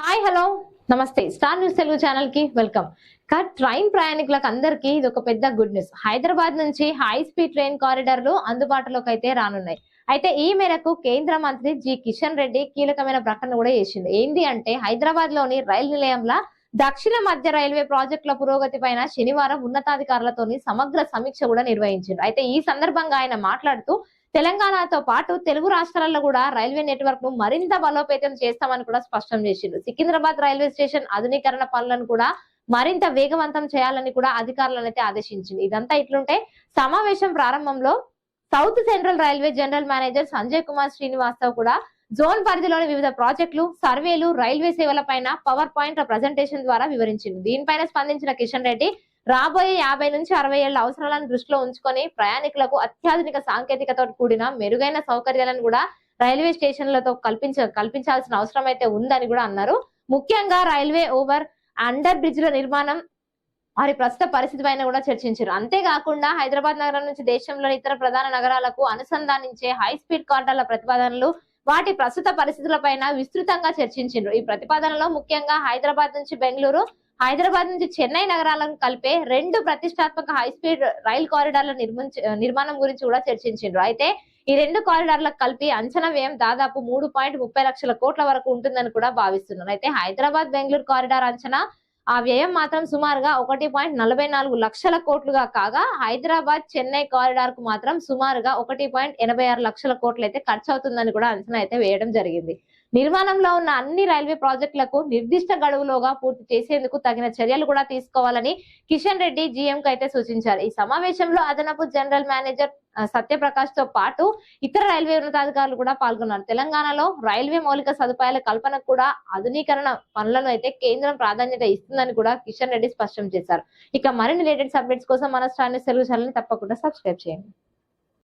Hi hello namaste. Star news Telugu ఛానల్కి welcome cut train ప్రయాణికులకు అందరికీ ఇది ఒక పెద్ద గుడ్ న్యూస్ హైదరాబాద్ నుంచి హై స్పీడ్ ట్రైన్ కారిడార్లు అందుబాటులోకి అయితే రానున్నాయి. అయితే ఈ మేరకు కేంద్ర మంత్రి జి కిషన్ రెడ్డి కీలకమైన ప్రకటన కూడా చేసింది ఏంటి అంటే హైదరాబాద్లోని రైలు నిలయంలో దక్షిణ మధ్య రైల్వే ప్రాజెక్టుల పురోగతి పైన శనివారం ఉన్నతాధికారులతోని సమగ్ర సమీక్ష కూడా నిర్వహించారు అయితే ఈ సందర్భంగా ఆయన మాట్లాడుతూ తెలంగాణతో పాటు తెలుగు రాష్ట్రాల్లో కూడా రైల్వే నెట్వర్క్ను మరింత బలోపేతం చేస్తామని కూడా స్పష్టం చేసిండ్రు. సికింద్రాబాద్ రైల్వే స్టేషన్ ఆధునీకరణ పనులను కూడా మరింత వేగవంతం చేయాలని కూడా అధికారులను అయితే ఆదేశించింది. ఇదంతా ఇట్లుంటే సమావేశం ప్రారంభంలో south central railway general manager Sanjay Kumar Srivastava కూడా జోన్ పరిధిలోని వివిధ ప్రాజెక్టులు సర్వేలు రైల్వే సేవల పైన పవర్ పాయింట్ ప్రజెంటేషన్ ద్వారా వివరించింది. దీనిపైన స్పందించిన కిషన్ రెడ్డి రాబోయే యాభై నుంచి అరవై ఏళ్ళ అవసరాలను దృష్టిలో ఉంచుకొని ప్రయాణికులకు అత్యాధునిక సాంకేతికతో కూడిన మెరుగైన సౌకర్యాలను కూడా రైల్వే స్టేషన్లతో కల్పించ కల్పించాల్సిన అవసరం అయితే ఉందని కూడా అన్నారు. ముఖ్యంగా రైల్వే ఓవర్ అండర్ బ్రిడ్జ్ల నిర్మాణం వారి ప్రస్తుత పరిస్థితి పైన కూడా చర్చించారు. అంతేకాకుండా హైదరాబాద్ నగరం నుంచి దేశంలోని ఇతర ప్రధాన నగరాలకు అనుసంధానించే హై స్పీడ్ కార్డర్ల ప్రతిపాదనలు వాటి ప్రస్తుత పరిస్థితులపైన విస్తృతంగా చర్చించారు ఈ ప్రతిపాదనలో ముఖ్యంగా హైదరాబాద్ నుంచి బెంగళూరు హైదరాబాద్ నుంచి చెన్నై నగరాలను కలిపే రెండు ప్రతిష్టాత్మక హై స్పీడ్ రైల్ కారిడార్ల నిర్మించ నిర్మాణం గురించి కూడా చర్చించారు అయితే ఈ రెండు కారిడార్లకు కలిపి అంచనా వ్యయం దాదాపు మూడు పాయింట్ ముప్పై లక్షల కోట్ల వరకు ఉంటుందని కూడా భావిస్తున్నారు. అయితే హైదరాబాద్ బెంగళూరు కారిడార్ అంచనా ఆ వ్యయం మాత్రం సుమారుగా ఒకటి పాయింట్ నలభై నాలుగు లక్షల కోట్లుగా కాగా హైదరాబాద్ చెన్నై కారిడార్కు మాత్రం సుమారుగా ఒకటి పాయింట్ ఎనభై ఆరు లక్షల కోట్లు అయితే ఖర్చు అవుతుందని కూడా అంచనా అయితే వేయడం జరిగింది. నిర్మాణంలో ఉన్న అన్ని రైల్వే ప్రాజెక్టులకు నిర్దిష్ట గడువులోగా పూర్తి చేసేందుకు తగిన చర్యలు కూడా తీసుకోవాలని కిషన్ రెడ్డి జీఎం కు అయితే సూచించారు. ఈ సమావేశంలో అదనపు జనరల్ మేనేజర్ సత్యప్రకాష్తో పాటు ఇతర రైల్వే ఉన్నతాధికారులు కూడా పాల్గొన్నారు. తెలంగాణలో రైల్వే మౌలిక సదుపాయాల కల్పన కూడా ఆధునీకరణ పనులను అయితే కేంద్రం ప్రాధాన్యత ఇస్తుందని కూడా కిషన్ రెడ్డి స్పష్టం చేశారు. ఇక మరిన్ని లేటెస్ట్ అప్డేట్స్ కోసం మన స్టాండ్ తెలుగు ఛానల్ తప్పకుండా సబ్స్క్రైబ్ చేయండి.